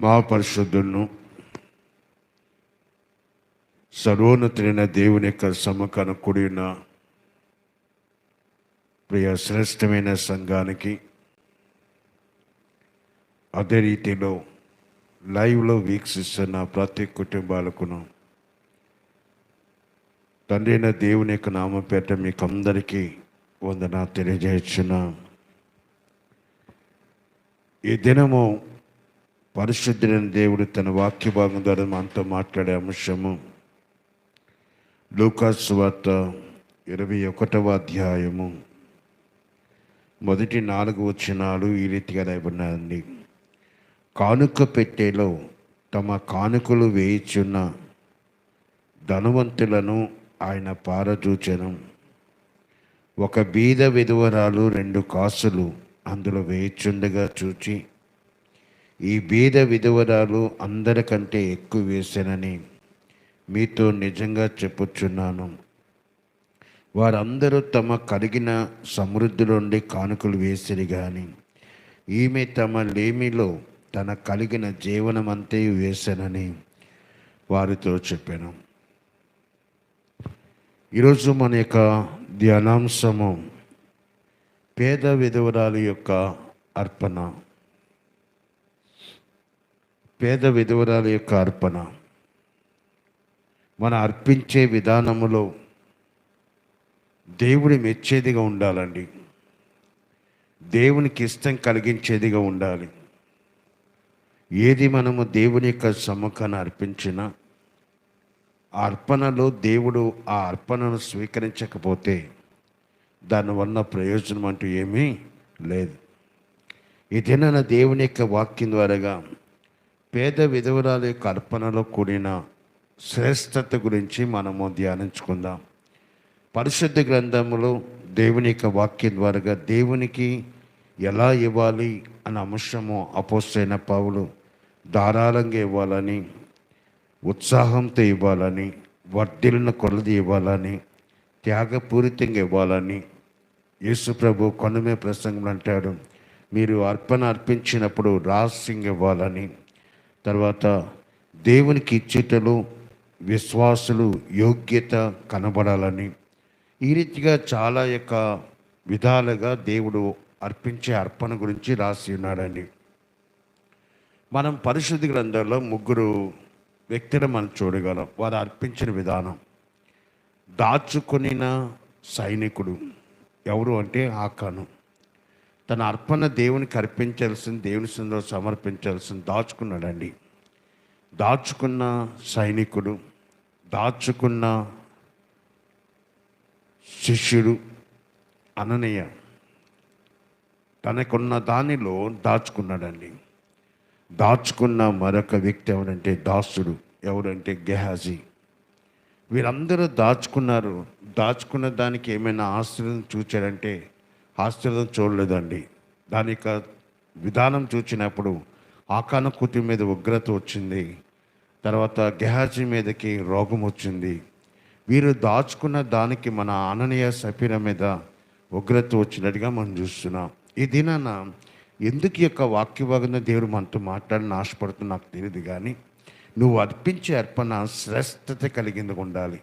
మహాపరిశుద్ధులను సర్వోన్నతులైన దేవుని యొక్క సమకన కూడిన ప్రియ శ్రేష్టమైన సంఘానికి అదే రీతిలో లైవ్లో వీక్షిస్తున్న ప్రతి కుటుంబాలకును తండ్రిన దేవుని యొక్క నామపేట మీకు అందరికీ వందన తెలియజేస్తున్నా. ఈ దినము పరిశుద్ధులైన దేవుడు తన వాక్య భాగం ద్వారా మనతో మాట్లాడే అంశము లూకాస్ వార్త ఇరవై ఒకటవ అధ్యాయము. మొదటి నాలుగు వచనాలు ఈ రీతిగా రాయబడినాయండి. కానుక పెట్టేలో తమ కానుకలు వేయిచున్న ధనవంతులను ఆయన పారచూచను ఒక బీద విధవరాలు రెండు కాసులు అందులో వేయిచుండగా చూచి ఈ బీద విధవరాలు అందరికంటే ఎక్కువ వేసానని మీతో నిజంగా చెప్పుచున్నాను. వారందరూ తమ కలిగిన సమృద్ధి నుండి కానుకలు వేసిరి కానీ ఈమె తమ లేమిలో తన కలిగిన జీవనమంతే వేశానని వారితో చెప్పాను. ఈరోజు మన యొక్క ధ్యానాంశము పేద విధవరాలు యొక్క అర్పణ. పేద విధవరాల యొక్క అర్పణ. మన అర్పించే విధానములో దేవుడి మెచ్చేదిగా ఉండాలండి. దేవునికి ఇష్టం కలిగించేదిగా ఉండాలి. ఏది మనము దేవుని యొక్క సమ్మకాన్ని అర్పించినా ఆ అర్పణలో దేవుడు ఆ అర్పణను స్వీకరించకపోతే దానివల్ల ప్రయోజనం అంటూ ఏమీ లేదు. ఇదేనా దేవుని యొక్క వాక్యం ద్వారాగా పేద విధవరాలి యొక్క అర్పణలో కూడిన శ్రేష్టత గురించి మనము ధ్యానించుకుందాం. పరిశుద్ధ గ్రంథములో దేవుని యొక్క వాక్యం ద్వారా దేవునికి ఎలా ఇవ్వాలి అనే అంశము అపోస్తైన పావులు ధారాళంగా ఇవ్వాలని ఉత్సాహంతో ఇవ్వాలని వర్ధిలిన కొలది ఇవ్వాలని త్యాగపూరితంగా ఇవ్వాలని యేసుప్రభు కొనమే ప్రసంగం అంటాడు. మీరు అర్పణ అర్పించినప్పుడు రహస్యంగా ఇవ్వాలని తర్వాత దేవునికి ఇచ్చేటలు విశ్వాసులు యోగ్యత కనబడాలని ఈ రీతిగా చాలా యొక్క విధాలుగా దేవుడు అర్పించే అర్పణ గురించి రాసి ఉన్నాడని మనం పరిశుద్ధి గ్రంథంలో ముగ్గురు వ్యక్తులు మనం చూడగలం. వారు అర్పించిన విధానం. దాచుకొనిన సైనికుడు. ఎవరు అంటే ఆకాను. తన అర్పణ దేవునికి అర్పించాల్సింది దేవుని సందులో సమర్పించాల్సింది దాచుకున్నాడండి. దాచుకున్న సైనికుడు దాచుకున్న శిష్యుడు అననీయ. తనకున్న దానిలో దాచుకున్నాడండి. దాచుకున్న మరొక వ్యక్తి ఎవరంటే దాసుడు ఎవరంటే గెహాజీ. వీరందరూ దాచుకున్నారు. దాచుకున్న దానికి ఏమైనా ఆస్తులను చూచారంటే ఆశ్చర్యం చూడలేదండి. దాని యొక్క విధానం చూచినప్పుడు ఆకాన మీద ఉగ్రత వచ్చింది. తర్వాత గెహాజీ మీదకి రోగం వచ్చింది. వీరు దాచుకున్న దానికి మన ఆననీయ సఫీర మీద ఉగ్రత వచ్చినట్టుగా మనం చూస్తున్నాం. ఈ దినాన ఎందుకు యొక్క వాక్యభాగంలో దేవుడు మనతో మాట్లాడిన ఆశపడుతున్నా నాకు తెలియదు కానీ నువ్వు అర్పించే అర్పణ శ్రేష్టత కలిగింది ఉండాలి.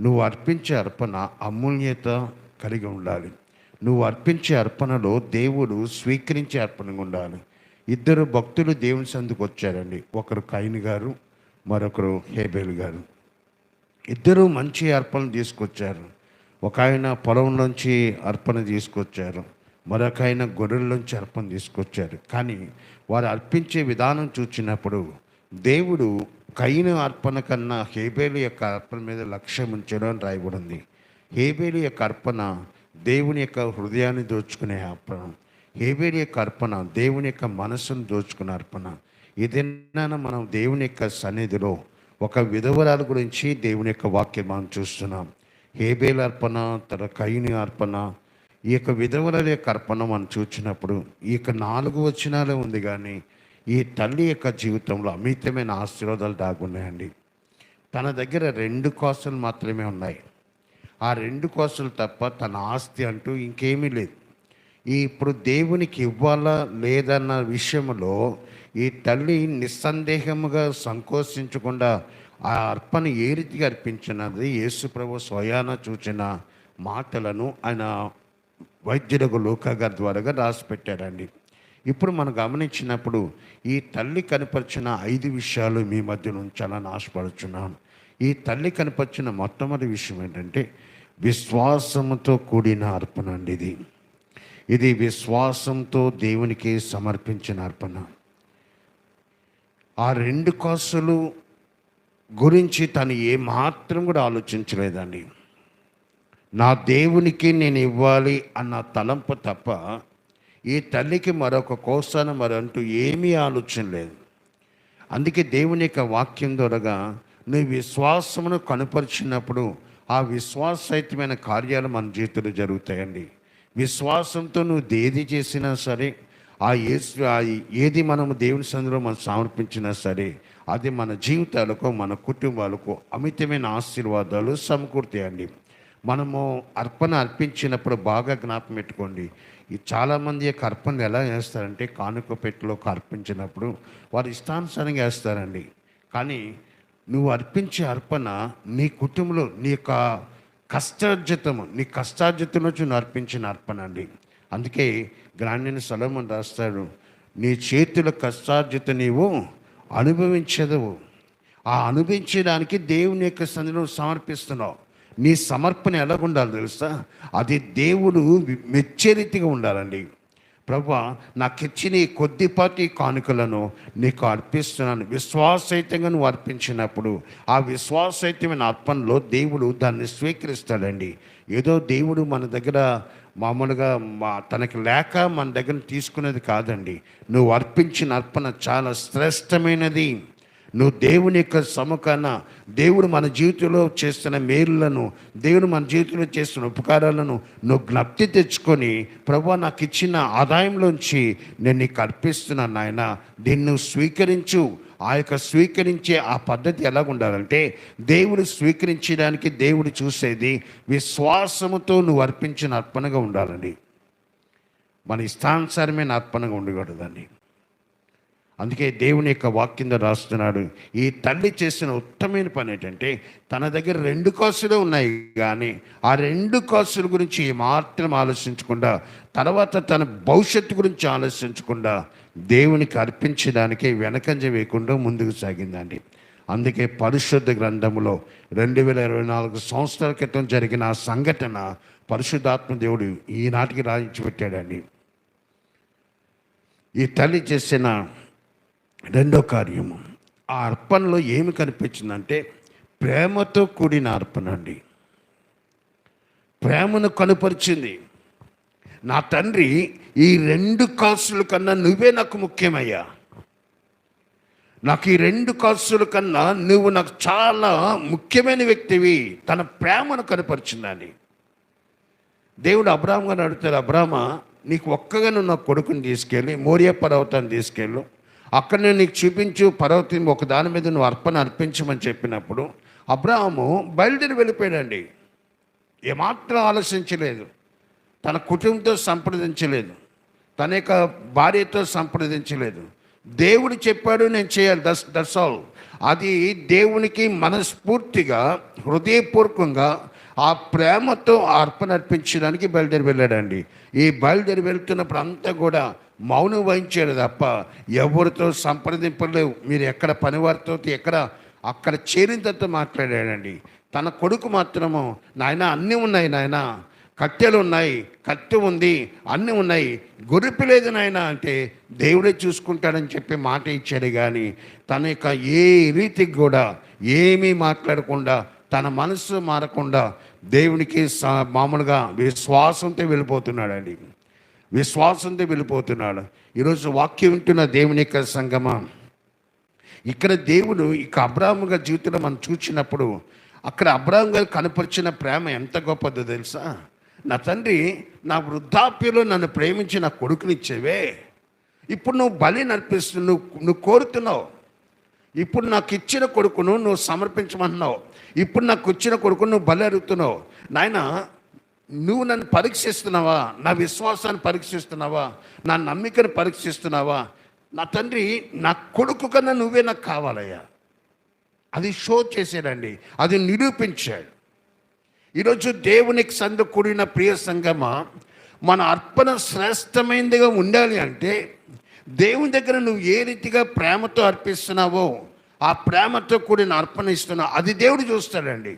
నువ్వు అర్పించే అర్పణ అమూల్యత కలిగి ఉండాలి. నువ్వు అర్పించే అర్పణలో దేవుడు స్వీకరించే అర్పణగా ఉండాలి. ఇద్దరు భక్తులు దేవుని సందుకు వచ్చారండి. ఒకరు కైన్ గారు మరొకరు హేబేల్ గారు. ఇద్దరు మంచి అర్పణలు తీసుకొచ్చారు. ఒక ఆయన పొలం నుంచి అర్పణ తీసుకొచ్చారు. మరొక ఆయన గొర్రెల నుంచి అర్పణ తీసుకొచ్చారు. కానీ వారు అర్పించే విధానం చూచినప్పుడు దేవుడు కైన అర్పణ కన్నా హేబేలు యొక్క అర్పణ మీద లక్ష్యం ఉంచడం అని రాయబడింది. హేబేలు యొక్క అర్పణ దేవుని యొక్క హృదయాన్ని దోచుకునే అర్పణ. హేబేని యొక్క అర్పణ దేవుని యొక్క మనస్సును దోచుకునే అర్పణ. ఏదైనా మనం దేవుని యొక్క సన్నిధిలో ఒక విధవరాల గురించి దేవుని యొక్క వాక్యం మనం చూస్తున్నాం. హేబేల అర్పణ తన కైని అర్పణ ఈ యొక్క విధవరాల యొక్క అర్పణ మనం చూసినప్పుడు ఈ యొక్క నాలుగు వచనాలే ఉంది కానీ ఈ తల్లి యొక్క జీవితంలో అమితమైన ఆశీర్వాదాలు దాగున్నాయండి తన దగ్గర రెండు కోసలు మాత్రమే ఉన్నాయి. ఆ రెండు కోసలు తప్ప తన ఆస్తి అంటూ ఇంకేమీ లేదు. ఇప్పుడు దేవునికి ఇవ్వాలా లేదన్న విషయంలో ఈ తల్లి నిస్సందేహముగా సంకోచించకుండా ఆ అర్పణ ఏ రీతిగా అర్పించినది? యేసుప్రభు స్వయాన చూచిన మాటలను ఆయన వైద్యులకు లోకాగారి ద్వారాగా రాసిపెట్టారండి. ఇప్పుడు మనం గమనించినప్పుడు ఈ తల్లి కనపరిచిన ఐదు విషయాలు మీ మధ్య ఉంచాలని ఆశపడుచున్నాను. ఈ తల్లి కనపరిచిన మొట్టమొదటి విషయం ఏంటంటే విశ్వాసముతో కూడిన అర్పణ అండి ఇది. ఇది విశ్వాసంతో దేవునికి సమర్పించిన అర్పణ. ఆ రెండు కాసులు గురించి తను ఏమాత్రం కూడా ఆలోచించలేదండి. నా దేవునికి నేను ఇవ్వాలి అన్న తలంపు తప్ప ఈ తల్లికి మరొక కోసాన మరంటూ ఏమీ ఆలోచన లేదు. అందుకే దేవుని యొక్క వాక్యం ద్వారాగా నీ విశ్వాసమును కనపరిచినప్పుడు ఆ విశ్వాసహితమైన కార్యాలు మన జీవితంలో జరుగుతాయండి. విశ్వాసంతో నువ్వు ఏది చేసినా సరే ఆ యేసు ఏది మనము దేవుని సందులో మనం సమర్పించినా సరే అది మన జీవితాలకు మన కుటుంబాలకు అమితమైన ఆశీర్వాదాలు సమకూర్తాయండి. మనము అర్పణ అర్పించినప్పుడు బాగా జ్ఞాపం పెట్టుకోండి. ఈ చాలామంది యొక్క అర్పణలు ఎలా చేస్తారంటే కానుక పెట్టెలోకి అర్పించినప్పుడు వారు ఇష్టానుసారంగా వేస్తారండి కానీ నువ్వు అర్పించే అర్పణ నీ కుటుంబంలో నీ యొక్క కష్టార్జితము నీ కష్టార్జితం నుంచి నువ్వు అర్పించిన అర్పణ అండి. అందుకే గ్రాండిని సలమని రాస్తాడు నీ చేతుల కష్టార్జిత నీవు అనుభవించదవు. ఆ అనుభవించడానికి దేవుని యొక్క సన్నిధిలో సమర్పిస్తున్నావు. నీ సమర్పణ ఎలా తెలుసా? అది దేవుడు మెచ్చే రీతిగా ఉండాలండి. ప్రభా నాకు ఇచ్చిన ఈ కొద్దిపాటి కానుకలను నీకు అర్పిస్తున్నాను. విశ్వాసహితంగా నువ్వు అర్పించినప్పుడు ఆ విశ్వాసహితమైన అర్పణలో దేవుడు దాన్ని స్వీకరిస్తాడండి. ఏదో దేవుడు మన దగ్గర మామూలుగా మా తనకి లేక మన దగ్గర తీసుకునేది కాదండి. నువ్వు అర్పించిన అర్పణ చాలా శ్రేష్టమైనది. నువ్వు దేవుని యొక్క సముఖాన దేవుడు మన జీవితంలో చేస్తున్న మేలులను దేవుడు మన జీవితంలో చేస్తున్న ఉపకారాలను నువ్వు జ్ఞప్తి తెచ్చుకొని ప్రభు నాకు ఇచ్చిన ఆదాయంలోంచి నేను నీకు అర్పిస్తున్నాను నాయన. దీన్ని నువ్వు స్వీకరించు. ఆ యొక్క స్వీకరించే ఆ పద్ధతి ఎలా ఉండాలంటే దేవుడు స్వీకరించడానికి దేవుడు చూసేది విశ్వాసముతో నువ్వు అర్పించిన అర్పణగా ఉండాలండి. మన ఇష్టానుసారమైన అర్పణగా ఉండకూడదండి. అందుకే దేవుని యొక్క వాక్యంలో రాస్తున్నాడు. ఈ తల్లి చేసిన ఉత్తమైన పని ఏంటంటే తన దగ్గర రెండు కాసులు ఉన్నాయి కానీ ఆ రెండు కాసుల గురించి మాత్రం ఆలోచించకుండా తర్వాత తన భవిష్యత్తు గురించి ఆలోచించకుండా దేవునికి అర్పించడానికి వెనకంజ వేయకుండా ముందుకు సాగిందండి. అందుకే పరిశుద్ధ గ్రంథంలో రెండు వేల ఇరవై నాలుగు సంవత్సరాల క్రితం జరిగిన ఆ సంఘటన పరిశుద్ధాత్మ దేవుడు ఈనాటికి రాయించి పెట్టాడండి ఈ తల్లి చేసిన రెండో కార్యము. ఆ అర్పణలో ఏమి కనిపించిందంటే ప్రేమతో కూడిన అర్పణ అండి. ప్రేమను కనుపరిచింది. నా తండ్రి ఈ రెండు కాసుల కన్నా నువ్వే నాకు ముఖ్యమయ్యా. నాకు ఈ రెండు కాసుల కన్నా నువ్వు నాకు చాలా ముఖ్యమైన వ్యక్తివి. తన ప్రేమను కనపరిచిందని దేవుడు అబ్రాహ్మ గారు అడుగుతారు అబ్రాహ్మ నీకు ఒక్కగా నువ్వు నా కొడుకుని తీసుకెళ్ళి మోరియా పర్వతాన్ని తీసుకెళ్ళు. అక్కడ నేను నీకు చూపించు పర్వతం ఒక దాని మీద నువ్వు అర్పణ అర్పించమని చెప్పినప్పుడు అబ్రాహము బయలుదేరి వెళ్ళిపోయాడండి. ఏమాత్రం ఆలోచించలేదు. తన కుటుంబంతో సంప్రదించలేదు. తన యొక్క భార్యతో సంప్రదించలేదు. దేవుడు చెప్పాడు నేను చేయాలి. దస్ దట్స్ ఆల్ అది దేవునికి మనస్ఫూర్తిగా హృదయపూర్వకంగా ఆ ప్రేమతో అర్పణ అర్పించడానికి బయలుదేరి వెళ్ళాడండి. ఈ బయలుదేరి వెళ్తున్నప్పుడు అంతా కూడా మౌనం వహించాడు తప్ప ఎవరితో సంప్రదింపలేవు. మీరు ఎక్కడ పనివారితో ఎక్కడ అక్కడ చేరినంతతో మాట్లాడాడండి. తన కొడుకు మాత్రము నాయన అన్నీ ఉన్నాయి నాయన. కట్టెలు ఉన్నాయి కత్తి ఉంది అన్నీ ఉన్నాయి. గొరిపి లేదు నాయన అంటే దేవుడే చూసుకుంటాడని చెప్పి మాట ఇచ్చాడు. కానీ తన యొక్క ఏ రీతికి కూడా ఏమీ మాట్లాడకుండా తన మనసు మారకుండా దేవునికి స- మామూలుగా విశ్వాసంతో వెళ్ళిపోతున్నాడండి. విశ్వాసంతో వెళ్ళిపోతున్నాడు. ఈరోజు వాక్యం వింటున్న దేవుని యొక్క సంగమం. ఇక్కడ దేవుడు ఇక అబ్రాహ్మ గారి జీవితంలో మనం చూసినప్పుడు అక్కడ అబ్రాహం గారు కనపరిచిన ప్రేమ ఎంత గొప్పదో తెలుసా? నా తండ్రి నా వృద్ధాప్యంలో నన్ను ప్రేమించి నా కొడుకునిచ్చేవే ఇప్పుడు నువ్వు బలి నడిపిస్తు నువ్వు నువ్వు కోరుతున్నావు. ఇప్పుడు నాకు ఇచ్చిన కొడుకును నువ్వు సమర్పించమంటున్నావు. ఇప్పుడు నాకు ఇచ్చిన కొడుకును నువ్వు బలి అడుగుతున్నావు. నాయన నువ్వు నన్ను పరీక్షిస్తున్నావా? నా విశ్వాసాన్ని పరీక్షిస్తున్నావా? నా నమ్మికను పరీక్షిస్తున్నావా? నా తండ్రి నా కొడుకు కన్నా నువ్వే నాకు కావాలయ్యా. అది షో చేశాడండి అది నిరూపించాడు. ఈరోజు దేవునికి సందు కూడిన ప్రియ సంగమ మన అర్పణ శ్రేష్టమైనదిగా ఉండాలి అంటే దేవుని దగ్గర నువ్వు ఏ రీతిగా ప్రేమతో అర్పిస్తున్నావో ఆ ప్రేమతో కూడిన అర్పణ ఇస్తున్నావు అది దేవుడు చూస్తాడండి.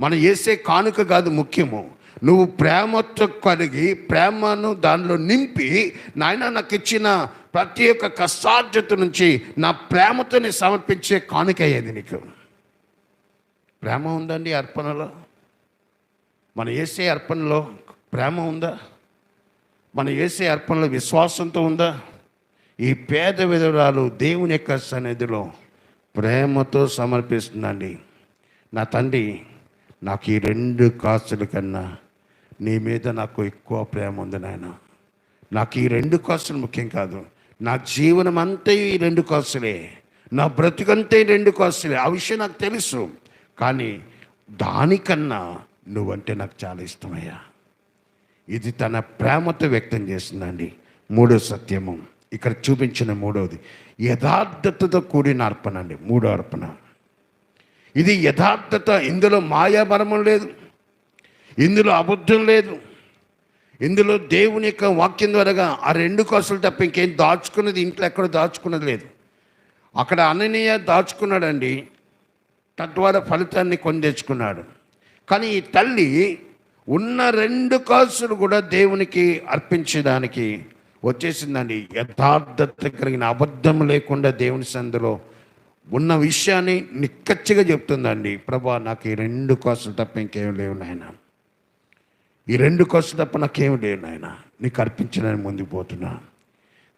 మనం వేసే కానుక కాదు ముఖ్యము. నువ్వు ప్రేమతో కలిగి ప్రేమను దానిలో నింపి నాయన నాకు ఇచ్చిన ప్రతి ఒక్క కష్టార్జత నుంచి నా ప్రేమతో నేను సమర్పించే కానుక అయ్యేది నీకు? ప్రేమ ఉందండి అర్పణలో? మన వేసే అర్పణలో ప్రేమ ఉందా? మన వేసే అర్పణలో విశ్వాసంతో ఉందా? ఈ పేద విధురాలు దేవుని యొక్క సన్నిధిలో ప్రేమతో సమర్పిస్తుందండి. నా తండ్రి నాకు ఈ రెండు కాసుల కన్నా నీ మీద నాకు ఎక్కువ ప్రేమ ఉంది నాయన. నాకు ఈ రెండు కాసులు ముఖ్యం కాదు. నా జీవనం అంతా ఈ రెండు కాసులే. నా బ్రతుకంతా ఈ రెండు కాసులే. ఆ విషయం నాకు తెలుసు. కానీ దానికన్నా నువ్వంటే నాకు చాలా ఇష్టమయ్యా. ఇది తన ప్రేమతో వ్యక్తం చేసిందండి. మూడో సత్యము. ఇక్కడ చూపించిన మూడవది యథార్థతతో కూడిన అర్పణ అండి. మూడో అర్పణ. ఇది యథార్థత. ఇందులో మాయాబలము లేదు. ఇందులో అబద్ధం లేదు. ఇందులో దేవుని యొక్క వాక్యం ద్వారా ఆ రెండు కోసలు తప్ప ఇంకేం దాచుకున్నది ఇంట్లో ఎక్కడ దాచుకున్నది లేదు. అక్కడ అననీయ దాచుకున్నాడండి. తద్వారా ఫలితాన్ని కొనదెచ్చుకున్నాడు కానీ ఈ తల్లి ఉన్న రెండు కాసులు కూడా దేవునికి అర్పించడానికి వచ్చేసిందండి. యథార్థత కలిగిన అబద్ధం లేకుండా దేవుని సందులో ఉన్న విషయాన్ని నిక్కచ్చిగా చెప్తుందండి. ప్రభా నాకు ఈ రెండు కాసులు తప్ప ఇంకేం లేవు నాయన. ఈ రెండు కోసం తప్ప నాకేం లేదు నాయన. నీకు అర్పించడానికి ముందుకు పోతున్నా.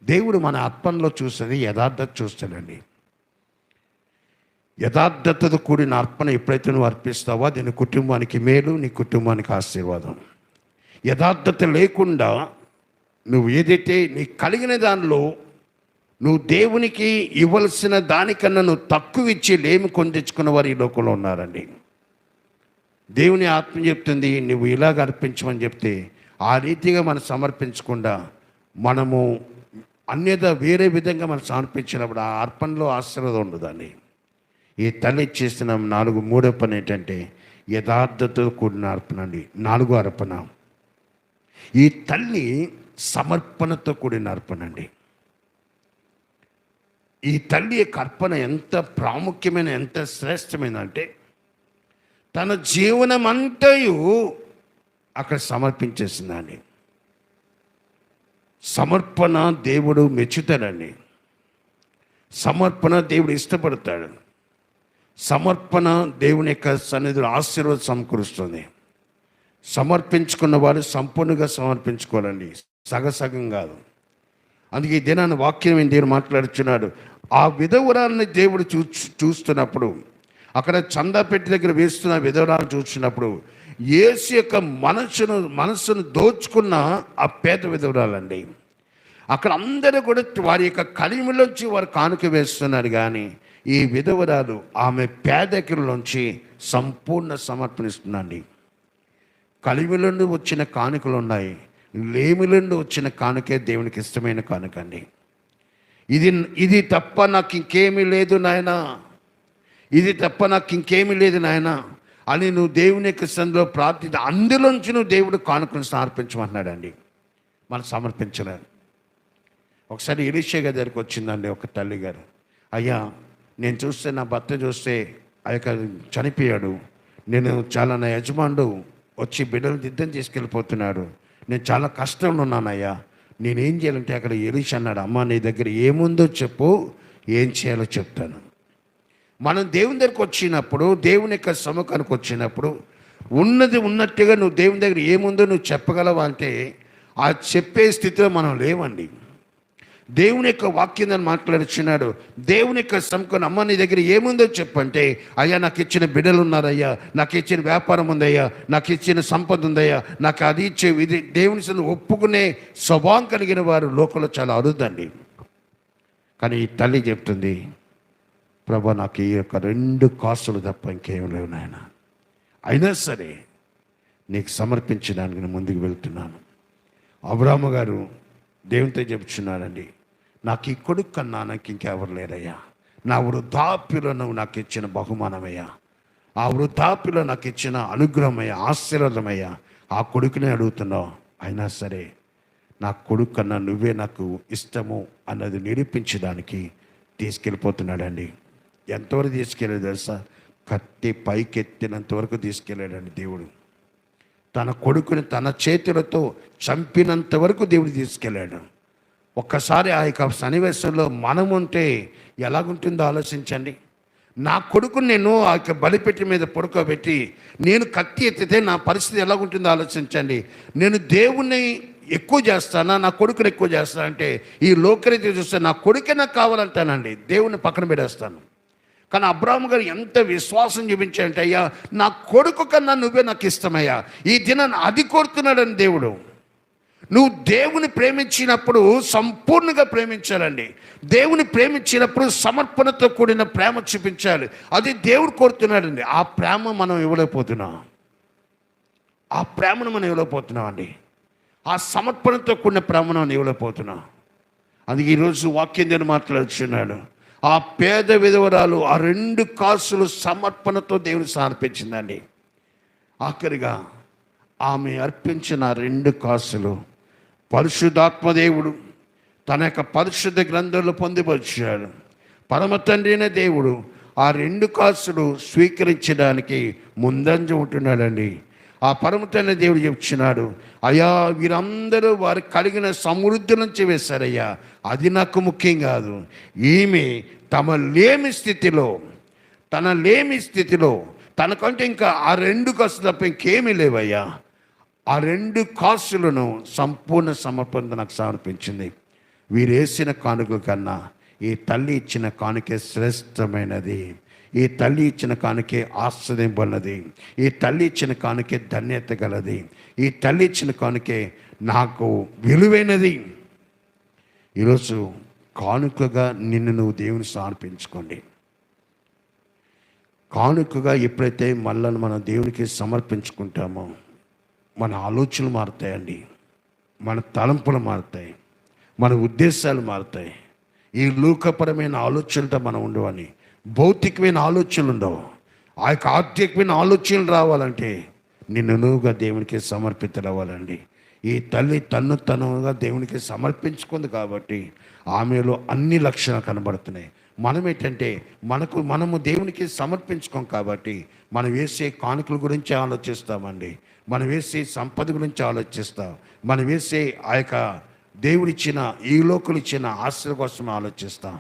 దేవుడు మన ఆత్మలో చూస్తుంది యథార్థత చూస్తాడండి. యథార్థతతో కూడిన అర్పణ ఎప్పుడైతే నువ్వు అర్పిస్తావో అది నీ కుటుంబానికి మేలు నీ కుటుంబానికి ఆశీర్వాదం. యథార్థత లేకుండా నువ్వు ఏదైతే నీ కలిగిన దానిలో నువ్వు దేవునికి ఇవ్వాల్సిన దానికన్నా నువ్వు తక్కువ ఇచ్చి లేమి కొని తెచ్చుకున్న వారు ఈ లోకంలో ఉన్నారండి. దేవుని ఆత్మ చెప్తుంది నువ్వు ఇలాగ అర్పించమని చెప్తే ఆ రీతిగా మనం సమర్పించకుండా మనము అన్యత వేరే విధంగా మనం సమర్పించినప్పుడు ఆ అర్పణలో ఆశ్రదం ఉండదండి. ఈ తల్లి చేసిన నాలుగు మూడో పని ఏంటంటే యథార్థతో కూడిన అర్పణ అండి. నాలుగో అర్పణ. ఈ తల్లి సమర్పణతో కూడిన అర్పణ అండి. ఈ తల్లి యొక్క అర్పణ ఎంత ప్రాముఖ్యమైన ఎంత శ్రేష్టమైందంటే తన జీవనమంతయు అక్కడ సమర్పించేసిందని సమర్పణ దేవుడు మెచ్చుతాడని సమర్పణ దేవుడు ఇష్టపడతాడు. సమర్పణ దేవుని యొక్క సన్నిధిలో ఆశీర్వాదం సమకూరుస్తుంది. సమర్పించుకున్న వారు సంపూర్ణంగా సమర్పించుకోవాలండి. సగసగం కాదు. అందుకే ఈ దినాన్ని వాక్యం దేవుడు మాట్లాడుచున్నాడు? ఆ విధవురాన్ని దేవుడు చూ చూస్తున్నప్పుడు అక్కడ చందా పెట్టి దగ్గర వేస్తున్న విధానాలు చూసినప్పుడు ఏసు యొక్క మనసును మనస్సును దోచుకున్న ఆ పేద విధవరాలండి. అక్కడ అందరూ కూడా వారి యొక్క కలిమిలోంచి వారు కానుక వేస్తున్నారు కానీ ఈ విధవరాలు ఆమె పేదకిలోంచి సంపూర్ణ సమర్పణిస్తుందండి కలిమిలోండి వచ్చిన కానుకలు ఉన్నాయి. లేమిలోండి వచ్చిన కానుకే దేవునికి ఇష్టమైన కానుక అండి. ఇది ఇది తప్ప నాకు ఇంకేమీ లేదు నాయనా. ఇది తప్ప నాకు ఇంకేమీ లేదు నాయన. అని నువ్వు దేవుని యొక్క సందులో ప్రార్థించి అందులోంచి నువ్వు దేవుడు కానుకను సమర్పించమన్నాడండి మనం సమర్పించలేదు. ఒకసారి ఇరిషే గారి దగ్గరికి వచ్చిందండి ఒక తల్లి గారు. అయ్యా నేను చూస్తే నా భర్త చూస్తే ఆ యొక్క చనిపోయాడు. నేను చాలా నా యజమానుడు వచ్చి బిడ్డలు దిద్దం తీసుకెళ్ళిపోతున్నాడు. నేను చాలా కష్టంలో ఉన్నానయ్యా. నేనేం చేయాలంటే అక్కడ ఎలిష్ అన్నాడు అమ్మ నీ దగ్గర ఏముందో చెప్పు ఏం చేయాలో చెప్తాను. మనం దేవుని దగ్గరికి వచ్చినప్పుడు దేవుని యొక్క సముఖానికి వచ్చినప్పుడు ఉన్నది ఉన్నట్టుగా నువ్వు దేవుని దగ్గర ఏముందో నువ్వు చెప్పగలవా అంటే ఆ చెప్పే స్థితిలో మనం లేవండి. దేవుని యొక్క వాక్యం అని మాట్లాడుచున్నాడు దేవుని యొక్క సంకొని అమ్మ నీ దగ్గర ఏముందో చెప్పంటే అయ్యా నాకు ఇచ్చిన బిడ్డలు ఉన్నారయ్యా నాకు ఇచ్చిన వ్యాపారం ఉందయ్యా నాకు ఇచ్చిన సంపద ఉందయ్యా నాకు అది ఇచ్చే ఇది. దేవుని ఒప్పుకునే స్వభావం కలిగిన వారు లోకంలో చాలా అరుదండి. కానీ ఈ తల్లి చెప్తుంది ప్రభా నాకు ఈ యొక్క రెండు కాసులు తప్ప ఇంకేం లేవు నాయన. అయినా సరే నీకు సమర్పించడానికి నేను ముందుకు వెళ్తున్నాను. అబ్రాహ్మ గారు దేవునితో చెప్తున్నానండి నాకు ఈ కొడుకు కన్నా నాకు ఇంకెవరు లేరయ్యా. నా వృద్ధాప్యలో నువ్వు నాకు ఇచ్చిన బహుమానమయ్యా. ఆ వృద్ధాప్యులో నాకు ఇచ్చిన అనుగ్రహమయ్యా ఆశీర్వాదమయ్యా. ఆ కొడుకునే అడుగుతున్నావు. అయినా సరే నా కొడుకు కన్నా నువ్వే నాకు ఇష్టము అన్నది నిరూపించడానికి తీసుకెళ్ళిపోతున్నాడండి. ఎంతవరకు తీసుకెళ్ళాడు తెలుసా? కత్తి పైకెత్తినంత వరకు తీసుకెళ్ళాడండి దేవుడు. తన కొడుకుని తన చేతులతో చంపినంత వరకు దేవుడు తీసుకెళ్ళాడు. ఒక్కసారి ఆ యొక్క సన్నివేశంలో మనం ఉంటే ఎలాగుంటుందో ఆలోచించండి. నా కొడుకుని నేను ఆ యొక్క బలిపెట్టి మీద పడుకోబెట్టి నేను కత్తి ఎత్తితే నా పరిస్థితి ఎలాగుంటుందో ఆలోచించండి. నేను దేవుణ్ణి ఎక్కువ చేస్తానా? నా కొడుకుని ఎక్కువ చేస్తానా అంటే ఈ లోకరీతి చూస్తే నా కొడుకే నాకు కావాలంటానండి. దేవుణ్ణి పక్కన పెడేస్తాను కానీ అబ్రాహ్మ గారు ఎంత విశ్వాసం చూపించాడంటే అయ్యా నా కొడుకు కన్నా నువ్వే నాకు ఇష్టమయ్యా. ఈ దినాన్ని అది కోరుతున్నాడని దేవుడు. నువ్వు దేవుని ప్రేమించినప్పుడు సంపూర్ణంగా ప్రేమించాలండి. దేవుని ప్రేమించినప్పుడు సమర్పణతో కూడిన ప్రేమ చూపించాలి. అది దేవుడు కోరుతున్నాడండి. ఆ ప్రేమ మనం ఇవ్వలేకపోతున్నాం. ఆ ప్రేమను మనం ఇవ్వలేకపోతున్నాం అండి. ఆ సమర్పణతో కూడిన ప్రేమను మనం ఇవ్వలేకపోతున్నాం. అందుకే ఈరోజు వాక్యం నేను మాట్లాడుచున్నాడు. ఆ పేద విధవరాలు ఆ రెండు కాసులు సమర్పణతో దేవుని సమర్పించిందండి. ఆఖరిగా ఆమె అర్పించిన రెండు కాసులు పరిశుద్ధాత్మదేవుడు తన యొక్క పరిశుద్ధ గ్రంథంలో పొందుపరిచాడు. పరమ తండ్రినే దేవుడు ఆ రెండు కాసులు స్వీకరించడానికి ముందంజ ఉంటున్నాడండి. ఆ పరమతైన దేవుడు చెప్తున్నాడు అయ్యా వీరందరూ వారు కలిగిన సమృద్ధి నుంచి వేశారయ్యా. అది నాకు ముఖ్యం కాదు. ఈమె తమ లేమి స్థితిలో తన లేమి స్థితిలో తనకంటే ఇంకా ఆ రెండు కాసులు తప్ప ఇంకేమీ లేవయ్యా. ఆ రెండు కాసులను సంపూర్ణ సమర్పణ నాకు సమర్పించింది. వీరేసిన కానుక కన్నా ఈ తల్లి ఇచ్చిన కానుకే శ్రేష్టమైనది. ఈ తల్లి ఇచ్చిన కానుకే ఆశ్చర్యం ఆశ్రదింపన్నది ఈ తల్లి ఇచ్చిన కానుకే ధన్యత గలది. ఈ తల్లి ఇచ్చిన కానుకే నాకు విలువైనది. ఈరోజు కానుకగా నిన్ను నువ్వు దేవుని సమర్పించుకోండి. కానుకగా ఎప్పుడైతే మళ్ళీ మనం దేవునికి సమర్పించుకుంటామో మన ఆలోచనలు మారుతాయండి. మన తలంపులు మారుతాయి. మన ఉద్దేశాలు మారుతాయి. ఈ లోకపరమైన ఆలోచనలతో మనం ఉండవని భౌతికమైన ఆలోచనలు ఉండవు. ఆ యొక్క ఆధ్యాత్మికమైన ఆలోచనలు రావాలంటే నిన్ను నువ్వుగా దేవునికి సమర్పితలవ్వాలండి ఈ తల్లి తన్ను తనుగా దేవునికి సమర్పించుకుంది కాబట్టి ఆమెలో అన్ని లక్షణాలు కనబడుతున్నాయి. మనం ఏంటంటే మనకు మనము దేవునికి సమర్పించుకోం కాబట్టి మనం వేసే కానుకల గురించి ఆలోచిస్తామండి. మనం వేసే సంపద గురించి ఆలోచిస్తాం. మనం వేసే ఆ యొక్క దేవుడిచ్చిన ఈ లోకులు ఇచ్చిన ఆశల కోసం ఆలోచిస్తాం.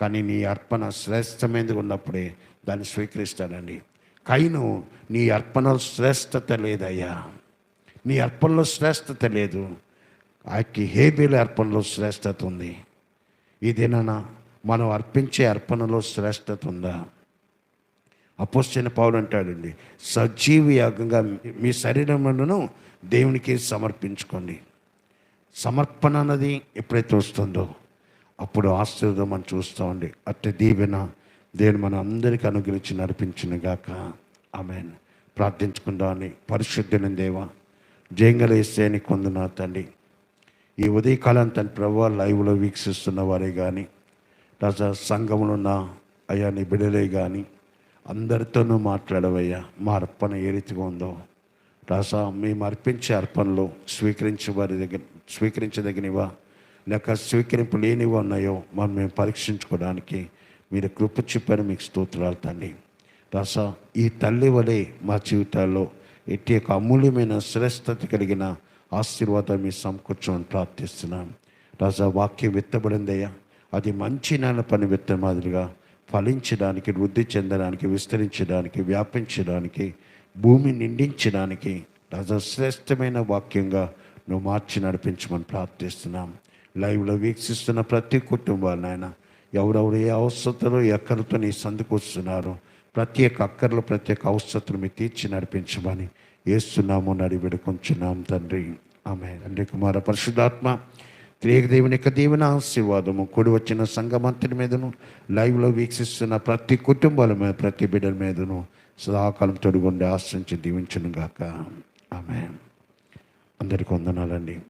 కానీ నీ అర్పణ శ్రేష్టమైనది ఉన్నప్పుడే దాన్ని స్వీకరిస్తాడండి. కైను నీ అర్పణలో శ్రేష్టత లేదయ్యా. నీ అర్పణలో శ్రేష్టత లేదు. ఆ హేబీల అర్పణలో శ్రేష్టత ఉంది. ఇదేనా మనం అర్పించే అర్పణలో శ్రేష్టత ఉందా? అపోస్టైన పౌలు అంటాడండి సజీవ యాగంగా మీ శరీరములను దేవునికి సమర్పించుకోండి. సమర్పణ అన్నది ఎప్పుడైతే వస్తుందో అప్పుడు ఆశీర్వాదం మనం చూస్తామండి అట్టి దీవెన దేవుని మన అందరికీ అనుగ్రహించి నడిపించిన గాక. ఆమె ప్రార్థించుకుందామని పరిశుద్ధుని దేవ జయంగలేసేని కొందునా తండ్రి. ఈ ఉదయకాలం తన ప్రభావ లైవ్లో వీక్షిస్తున్న వారే కానీ రాజా సంఘంలో ఉన్న అయ్యా నీ బిడలే కానీ అందరితోనూ మాట్లాడవయ్యా మా అర్పణ ఏ రీతిగా ఉందో. రాసా మేము అర్పించే అర్పణలో స్వీకరించే వారి దగ్గర స్వీకరించదగినవా? లేక స్వీకరింపు లేనివి ఉన్నాయో మనం మేము పరీక్షించుకోవడానికి మీరు కృప చెప్పారు మీకు స్తోత్రాలు తండ్రి. రాస ఈ తల్లి వలె మా జీవితాల్లో ఎట్టి యొక్క అమూల్యమైన శ్రేష్టత కలిగిన ఆశీర్వాదం మీ సమకూర్చమని ప్రార్థిస్తున్నాం. రాజా వాక్యం విత్తబడిందయ్యా అది మంచి నేల పని విత్త మాదిరిగా ఫలించడానికి వృద్ధి చెందడానికి విస్తరించడానికి వ్యాపించడానికి భూమి నిండించడానికి రాజా శ్రేష్టమైన వాక్యంగా నువ్వు మార్చి నడిపించమని ప్రార్థిస్తున్నాం. లైవ్లో వీక్షిస్తున్న ప్రతి కుటుంబాన్ని ఆయన ఎవరెవరు ఏ అవసరతలు ఎక్కడితో నీ సందుకు వస్తున్నారు ప్రత్యేక అక్కర్లు ప్రత్యేక అవసరతలు మీ తీర్చి నడిపించమని వేస్తున్నాము నడి విడుకొంచున్నాం తండ్రి. ఆమె తండ్రి కుమార పరిశుద్ధాత్మ త్రియేక దేవుని యొక్క దేవుని ఆశీర్వాదము కూడి వచ్చిన సంఘమంతటి మీదను లైవ్లో వీక్షిస్తున్న ప్రతి కుటుంబాల మీద ప్రతి బిడ్డల మీదను సదాకాలం తొడుగుండి ఆశ్రయించి దీవించను గాక ఆమె అందరికీ వందనాలండి.